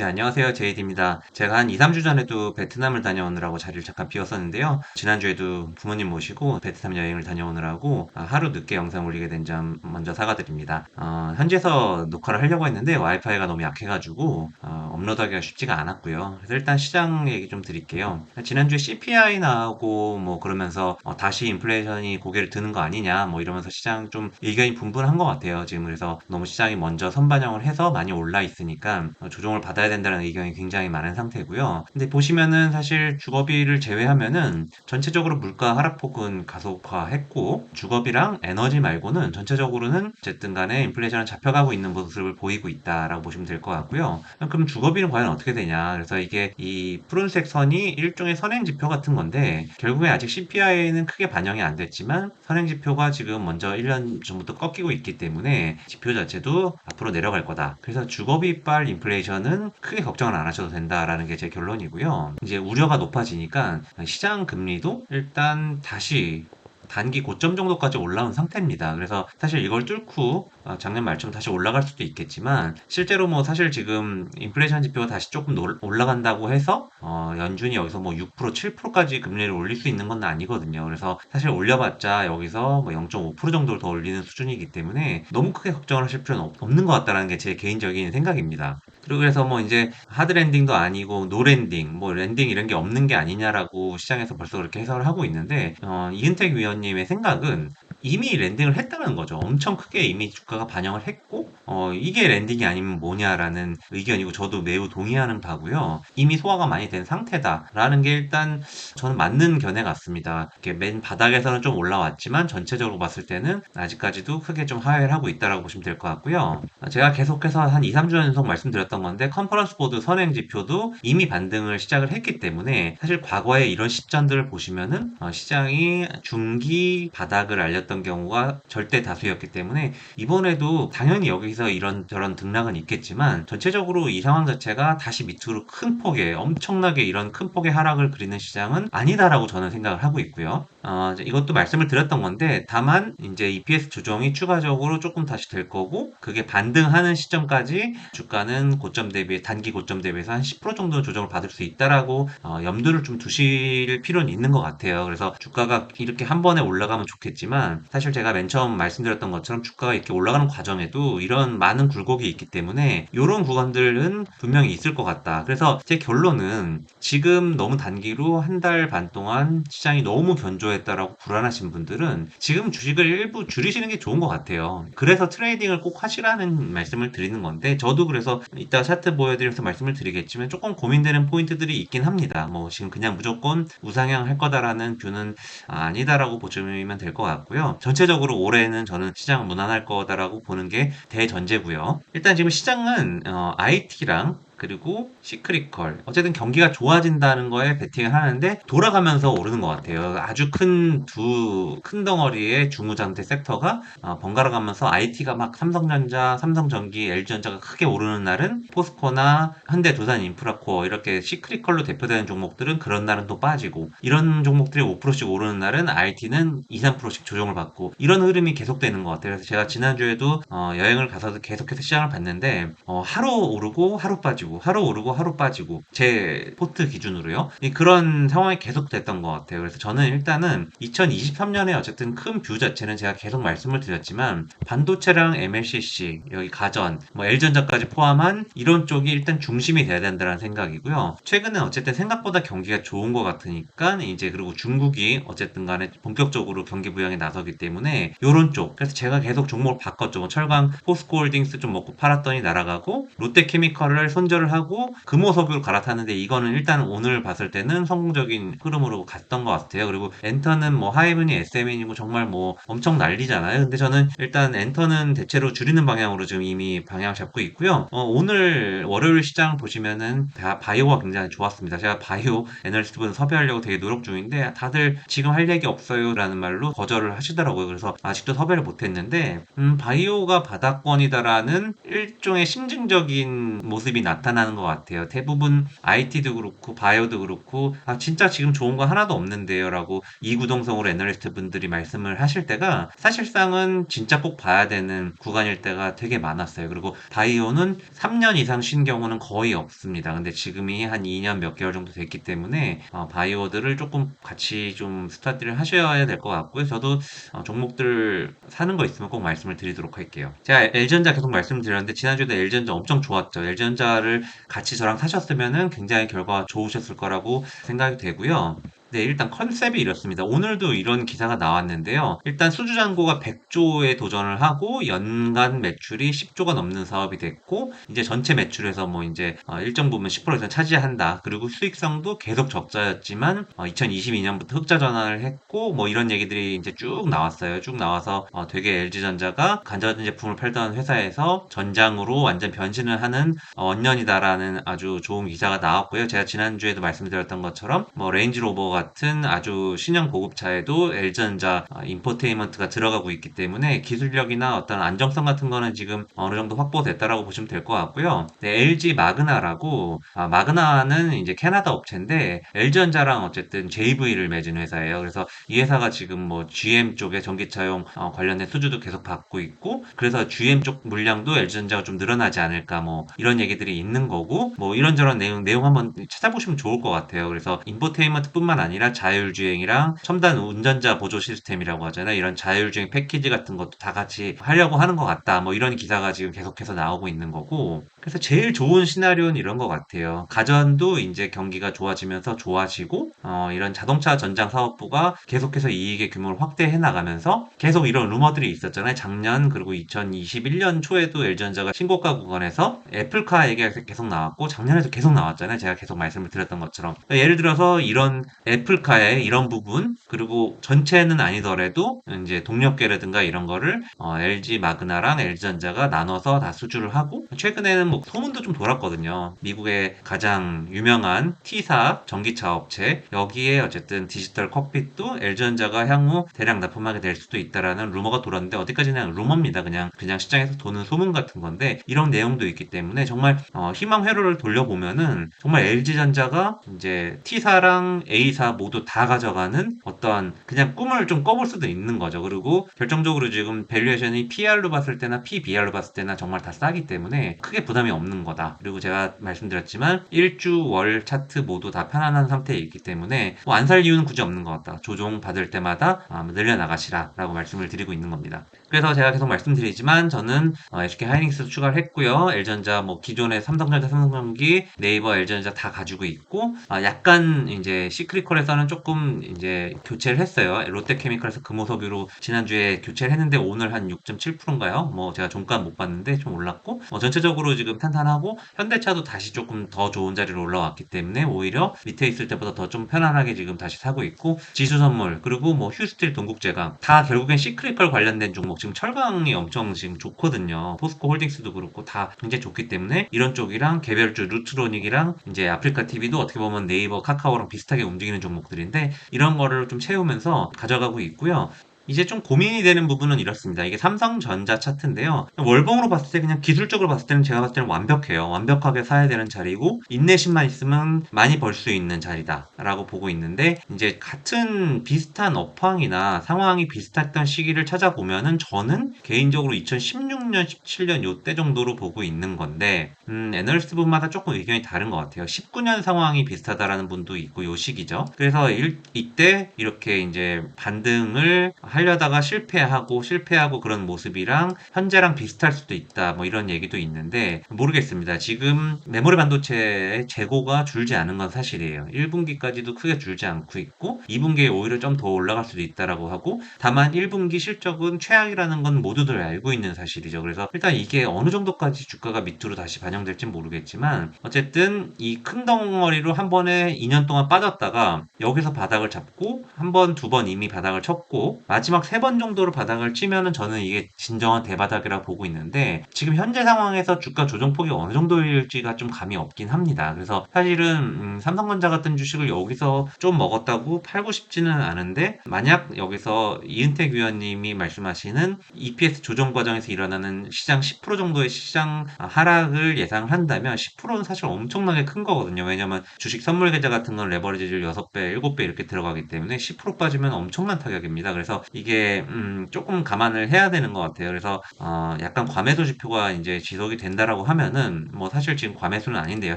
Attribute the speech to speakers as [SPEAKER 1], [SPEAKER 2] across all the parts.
[SPEAKER 1] 네, 안녕하세요. 제이디입니다. 제가 한 2, 3주 전에도 베트남을 다녀오느라고 자리를 잠깐 비웠었는데요. 지난주에도 부모님 모시고 베트남 여행을 다녀오느라고 아, 하루 늦게 영상 올리게 된 점 먼저 사과드립니다. 어, 현지에서 녹화를 하려고 했는데 와이파이가 너무 약해가지고 어, 업로드하기가 쉽지가 않았고요. 그래서 일단 시장 얘기 좀 드릴게요. 지난주에 CPI 나오고 뭐 그러면서 어, 다시 인플레이션이 고개를 드는 거 아니냐 뭐 이러면서 시장 좀 의견이 분분한 것 같아요. 지금 그래서 너무 시장이 먼저 선반영을 해서 많이 올라 있으니까 어, 조정을 받아야 된다는 의견이 굉장히 많은 상태고요. 근데 보시면은 사실 주거비를 제외하면은 전체적으로 물가 하락폭은 가속화했고 주거비랑 에너지 말고는 전체적으로는 어쨌든 간에 인플레이션은 잡혀가고 있는 모습을 보이고 있다라고 보시면 될 것 같고요. 그럼 주거비는 과연 어떻게 되냐? 그래서 이게 이 푸른색 선이 일종의 선행 지표 같은 건데 결국에 아직 CPI에는 크게 반영이 안 됐지만 선행 지표가 지금 먼저 1년 전부터 꺾이고 있기 때문에 지표 자체도 앞으로 내려갈 거다. 그래서 주거비빨 인플레이션은 크게 걱정을 안 하셔도 된다라는 게 제 결론이고요. 이제 우려가 높아지니까 시장 금리도 일단 다시 단기 고점 정도까지 올라온 상태입니다. 그래서 사실 이걸 뚫고 어, 작년 말쯤 다시 올라갈 수도 있겠지만 실제로 뭐 사실 지금 인플레이션 지표가 다시 조금 올라간다고 해서 어, 연준이 여기서 뭐 6% 7%까지 금리를 올릴 수 있는 건 아니거든요. 그래서 사실 올려봤자 여기서 뭐 0.5% 정도를 더 올리는 수준이기 때문에 너무 크게 걱정을 하실 필요는 없, 없는 것 같다는 게 제 개인적인 생각입니다. 그리고 그래서 뭐 이제 하드 랜딩도 아니고 노 랜딩, 뭐 랜딩 이런 게 없는 게 아니냐라고 시장에서 벌써 그렇게 해석을 하고 있는데 어, 이은택 위원 님의 생각은 이미 랜딩을 했다는 거죠. 엄청 크게 이미 주가가 반영을 했고 어, 이게 랜딩이 아니면 뭐냐라는 의견이고 저도 매우 동의하는 바고요. 이미 소화가 많이 된 상태다라는 게 일단 저는 맞는 견해 같습니다. 이렇게 맨 바닥에서는 좀 올라왔지만 전체적으로 봤을 때는 아직까지도 크게 좀 하회를 하고 있다라고 보시면 될 것 같고요. 제가 계속해서 한 2, 3주 연속 말씀드렸던 건데 컨퍼런스 보드 선행 지표도 이미 반등을 시작을 했기 때문에 사실 과거에 이런 시점들을 보시면은 어, 시장이 중기 바닥을 알렸던 경우가 절대 다수였기 때문에 이번에도 당연히 여기서 이런 저런 등락은 있겠지만 전체적으로 이 상황 자체가 다시 밑으로 큰 폭의 엄청나게 이런 큰 폭의 하락을 그리는 시장은 아니다라고 저는 생각을 하고 있고요. 어, 이것도 말씀을 드렸던 건데 다만 이제 EPS 조정이 추가적으로 조금 다시 될 거고 그게 반등하는 시점까지 주가는 고점 대비 단기 고점 대비해서 한 10% 정도 조정을 받을 수 있다라고 어, 염두를 좀 두실 필요는 있는 것 같아요. 그래서 주가가 이렇게 한 번에 올라가면 좋겠지만 사실 제가 맨 처음 말씀드렸던 것처럼 주가가 이렇게 올라가는 과정에도 이런 많은 굴곡이 있기 때문에 이런 구간들은 분명히 있을 것 같다. 그래서 제 결론은 지금 너무 단기로 한 달 반 동안 시장이 너무 견조 했다라고 불안하신 분들은 지금 주식을 일부 줄이시는 게 좋은 것 같아요. 그래서 트레이딩을 꼭 하시라는 말씀을 드리는 건데 저도 그래서 이따 차트 보여드리면서 말씀을 드리겠지만 조금 고민되는 포인트들이 있긴 합니다. 뭐 지금 그냥 무조건 우상향 할 거다라는 뷰는 아니다라고 보시면 될 것 같고요. 전체적으로 올해는 저는 시장 무난할 거다라고 보는 게 대전제고요. 일단 지금 시장은 어, IT랑 그리고 시크릿컬 어쨌든 경기가 좋아진다는 거에 베팅을 하는데 돌아가면서 오르는 것 같아요. 아주 큰 두큰 덩어리의 중후장대 섹터가 어, 번갈아 가면서 IT가 막 삼성전자, 삼성전기, LG전자가 크게 오르는 날은 포스코나 현대두산 인프라코어 이렇게 시크릿컬로 대표되는 종목들은 그런 날은 또 빠지고 이런 종목들이 5%씩 오르는 날은 IT는 2, 3%씩 조정을 받고 이런 흐름이 계속되는 것 같아요. 그래서 제가 지난주에도 어, 여행을 가서도 계속해서 시장을 봤는데 어, 하루 오르고 하루 빠지고 빠지고 하루 오르고 하루 빠지고 제 포트 기준으로요. 그런 상황이 계속 됐던 것 같아요. 그래서 저는 일단은 2023년에 어쨌든 큰 뷰 자체는 제가 계속 말씀을 드렸지만 반도체랑 MLCC 여기 가전 뭐 L전자까지 포함한 이런 쪽이 일단 중심이 돼야 된다는 생각이고요. 최근에 어쨌든 생각보다 경기가 좋은 것 같으니까 이제 그리고 중국이 어쨌든 간에 본격적으로 경기 부양에 나서기 때문에 이런 쪽 그래서 제가 계속 종목을 바꿨죠. 뭐 철강 포스코홀딩스 좀 먹고 팔았더니 날아가고 롯데케미컬을 손절 해결을 하고 금호석유로 갈아탔는데 이거는 일단 오늘 봤을 때는 성공적인 흐름으로 갔던 것 같아요. 그리고 엔터는 뭐 하이브니 SMN이고 정말 뭐 엄청 난리잖아요. 근데 저는 일단 엔터는 대체로 줄이는 방향으로 지금 이미 방향 잡고 있고요. 어, 오늘 월요일 시장 보시면은 다 바이오가 굉장히 좋았습니다. 제가 바이오 애널리스트분 섭외하려고 되게 노력 중인데 다들 지금 할 얘기 없어요라는 말로 거절을 하시더라고요. 그래서 아직도 섭외를 못했는데 음, 바이오가 바닥권이다라는 일종의 심증적인 모습이 나타. 나타나는 것 같아요. 대부분 IT도 그렇고 바이오도 그렇고 아 진짜 지금 좋은 거 하나도 없는데요라고 이구동성으로 애널리스트 분들이 말씀을 하실 때가 사실상은 진짜 꼭 봐야 되는 구간일 때가 되게 많았어요. 그리고 바이오는 3년 이상 쉰 경우는 거의 없습니다. 근데 지금이 한 2년 몇 개월 정도 됐기 때문에 어, 바이오들을 조금 같이 좀 스타디를 하셔야 될 것 같고요. 저도 어, 종목들 사는 거 있으면 꼭 말씀을 드리도록 할게요. 제가 LG전자 계속 말씀드렸는데 지난주에도 LG전자 엄청 좋았죠. LG전자 를 같이 저랑 사셨으면은 굉장히 결과 좋으셨을 거라고 생각이 되고요. 네, 일단 컨셉이 이렇습니다. 오늘도 이런 기사가 나왔는데요. 일단 수주잔고가 100조에 도전을 하고 연간 매출이 10조가 넘는 사업이 됐고 이제 전체 매출에서 뭐 이제 어, 일정 부분 10% 이상 차지한다. 그리고 수익성도 계속 적자였지만 2022년부터 흑자 전환을 했고 뭐 이런 얘기들이 이제 쭉 나왔어요. 쭉 나와서 어, 되게 LG전자가 간접전 제품을 팔던 회사에서 전장으로 완전 변신을 하는 어, 원년이다라는 아주 좋은 기사가 나왔고요. 제가 지난주에도 말씀드렸던 것처럼 뭐 레인지 로버가 같은 아주 신형 고급차에도 LG전자 어, 인포테인먼트가 들어가고 있기 때문에 기술력이나 어떤 안정성 같은 거는 지금 어느 정도 확보됐다라고 보시면 될 것 같고요. 네, LG 마그나라고 아, 마그나는 이제 캐나다 업체인데 LG전자랑 어쨌든 JV를 맺은 회사예요. 그래서 이 회사가 지금 뭐 GM 쪽에 전기차용 어, 관련된 수주도 계속 받고 있고 그래서 GM 쪽 물량도 LG전자가 좀 늘어나지 않을까 뭐 이런 얘기들이 있는 거고 뭐 이런저런 내용 내용 한번 찾아보시면 좋을 것 같아요. 그래서 인포테인먼트뿐만 아니라 아니라 자율주행이랑 첨단 운전자 보조 시스템이라고 하잖아요. 이런 자율주행 패키지 같은 것도 다 같이 하려고 하는 것 같다. 뭐 이런 기사가 지금 계속해서 나오고 있는 거고. 그래서 제일 좋은 시나리오는 이런 것 같아요. 가전도 이제 경기가 좋아지면서 좋아지고, 어, 이런 자동차 전장 사업부가 계속해서 이익의 규모를 확대해 나가면서 계속 이런 루머들이 있었잖아요. 작년 그리고 2021년 초에도 LG전자가 신고가 구간에서 애플카 얘기가 계속 나왔고, 작년에도 계속 나왔잖아요. 제가 계속 말씀을 드렸던 것처럼. 예를 들어서 이런 애 플카의 이런 부분 그리고 전체는 아니더라도 이제 동력계라든가 이런 거를 어, LG 마그나랑 LG전자가 나눠서 다 수주를 하고 최근에는 뭐 소문도 좀 돌았거든요. 미국의 가장 유명한 T사 전기차 업체 여기에 어쨌든 디지털 컵핏도 LG전자가 향후 대량 납품하게 될 수도 있다라는 루머가 돌았는데 어디까지나 루머입니다. 그냥 그냥 시장에서 도는 소문 같은 건데 이런 내용도 있기 때문에 정말 어, 희망 회로를 돌려보면은 정말 LG전자가 이제 T사랑 A사 모두 다 가져가는 어떤 그냥 꿈을 좀 꿔볼 수도 있는 거죠. 그리고 결정적으로 지금 밸류에이션이 PR로 봤을 때나 PBR로 봤을 때나 정말 다 싸기 때문에 크게 부담이 없는 거다. 그리고 제가 말씀드렸지만 일주 월 차트 모두 다 편안한 상태에 있기 때문에 뭐 안 살 이유는 굳이 없는 것 같다. 조종 받을 때마다 아, 늘려나가시라 라고 말씀을 드리고 있는 겁니다. 그래서 제가 계속 말씀드리지만 저는 어, SK 하이닉스 추가를 했고요. L전자 뭐 기존의 삼성전자, 삼성전기, 네이버, L전자 다 가지고 있고 아, 약간 이제 시크릿 컬에서는 조금 이제 교체를 했어요. 롯데 케미칼에서 금호석유로 지난주에 교체를 했는데 오늘 한 6.7%인가요? 뭐 제가 종가 못 봤는데 좀 올랐고 뭐 전체적으로 지금 탄탄하고 현대차도 다시 조금 더 좋은 자리로 올라왔기 때문에 오히려 밑에 있을 때보다 더 좀 편안하게 지금 다시 사고 있고 지수 선물 그리고 뭐 휴스틸 동국제강 다 결국엔 시크릿컬 관련된 종목 지금 철강이 엄청 지금 좋거든요. 포스코 홀딩스도 그렇고 다 굉장히 좋기 때문에 이런 쪽이랑 개별주 루트로닉이랑 이제 아프리카 TV도 어떻게 보면 네이버 카카오랑 비슷하게 움직이는 종목들인데 이런 거를 좀 채우면서 가져가고 있고요. 이제 좀 고민이 되는 부분은 이렇습니다. 이게 삼성전자 차트인데요. 월봉으로 봤을 때 그냥 기술적으로 봤을 때는 제가 봤을 때는 완벽해요. 완벽하게 사야 되는 자리고 인내심만 있으면 많이 벌 수 있는 자리다라고 보고 있는데 이제 같은 비슷한 업황이나 상황이 비슷했던 시기를 찾아보면은 저는 개인적으로 2016년, 17년 요때 정도로 보고 있는 건데 음, 애널리스트 분마다 조금 의견이 다른 것 같아요. 19년 상황이 비슷하다라는 분도 있고 요 시기죠. 그래서 일, 이때 이렇게 이제 반등을 하려다가 실패하고 실패하고 그런 모습이랑 현재랑 비슷할 수도 있다. 뭐 이런 얘기도 있는데 모르겠습니다. 지금 메모리 반도체의 재고가 줄지 않은 건 사실이에요. 1분기까지도 크게 줄지 않고 있고 2분기에 오히려 좀 더 올라갈 수도 있다라고 하고 다만 1분기 실적은 최악이라는 건 모두들 알고 있는 사실이죠. 그래서 일단 이게 어느 정도까지 주가가 밑으로 다시 반영될지 모르겠지만 어쨌든 이 큰 덩어리로 한 번에 2년 동안 빠졌다가 여기서 바닥을 잡고 한 번, 두 번 이미 바닥을 쳤고 마지막 세 번 정도로 바닥을 치면은 저는 이게 진정한 대바닥이라 보고 있는데 지금 현재 상황에서 주가 조정폭이 어느 정도일지가 좀 감이 없긴 합니다. 그래서 사실은 음, 삼성전자 같은 주식을 여기서 좀 먹었다고 팔고 싶지는 않은데 만약 여기서 이은택 위원님이 말씀하시는 EPS 조정 과정에서 일어나는 시장 10% 정도의 시장 하락을 예상한다면 10%는 사실 엄청나게 큰 거거든요. 왜냐면 주식 선물 계좌 같은 건 레버리지를 6배, 7배 이렇게 들어가기 때문에 10% 빠지면 엄청난 타격입니다. 그래서 이게 음, 조금 감안을 해야 되는 것 같아요. 그래서 어, 약간 과매도 지표가 이제 지속이 된다라고 하면은 뭐 사실 지금 과매수는 아닌데요.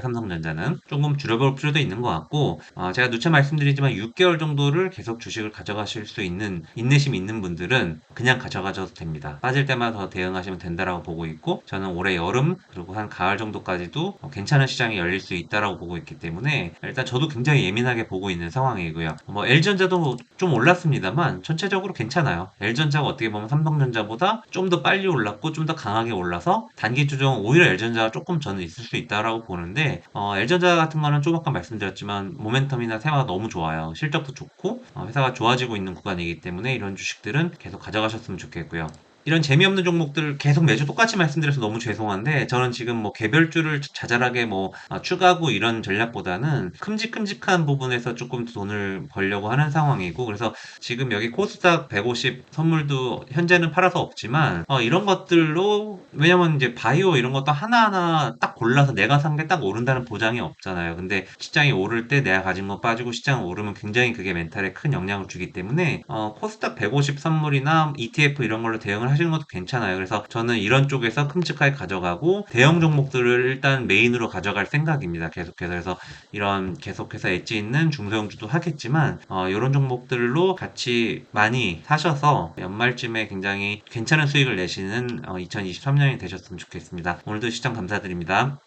[SPEAKER 1] 삼성전자는 조금 줄여볼 필요도 있는 것 같고 어, 제가 누차 말씀드리지만 6개월 정도를 계속 주식을 가져가실 수 있는 인내심 있는 분들은 그냥 가져가셔도 됩니다. 빠질 때마다 더 대응하시면 된다라고 보고 있고 저는 올해 여름 그리고 한 가을 정도까지도 어, 괜찮은 시장이 열릴 수 있다라고 보고 있기 때문에 일단 저도 굉장히 예민하게 보고 있는 상황이고요. 뭐 L전자도 좀 올랐습니다만 전체적으로 아요. L전자가 어떻게 보면 삼성전자보다 좀 더 빨리 올랐고 좀 더 강하게 올라서 단기 조정 오히려 L전자가 조금 저는 있을 수 있다라고 보는데 어, L전자 같은 거는 좀 아까 말씀드렸지만 모멘텀이나 테마가 너무 좋아요. 실적도 좋고 어, 회사가 좋아지고 있는 구간이기 때문에 이런 주식들은 계속 가져가셨으면 좋겠고요. 이런 재미없는 종목들 계속 매주 똑같이 말씀드려서 너무 죄송한데 저는 지금 뭐 개별주를 자잘하게 뭐 아, 추가하고 이런 전략보다는 큼직큼직한 부분에서 조금 돈을 벌려고 하는 상황이고 그래서 지금 여기 코스닥 150 선물도 현재는 팔아서 없지만 어, 이런 것들로 왜냐면 이제 바이오 이런 것도 하나하나 딱 골라서 내가 산 게 딱 오른다는 보장이 없잖아요. 근데 시장이 오를 때 내가 가진 거 빠지고 시장 오르면 굉장히 그게 멘탈에 큰 영향을 주기 때문에 어, 코스닥 150 선물이나 ETF 이런 걸로 대응을 하시는 것도 괜찮아요. 그래서 저는 이런 쪽에서 큼직하게 가져가고 대형 종목들을 일단 메인으로 가져갈 생각입니다. 계속해서 그래서 이런 계속해서 엣지 있는 중소형주도 하겠지만 어, 이런 종목들로 같이 많이 사셔서 연말쯤에 굉장히 괜찮은 수익을 내시는 어, 2023년이 되셨으면 좋겠습니다. 오늘도 시청 감사드립니다.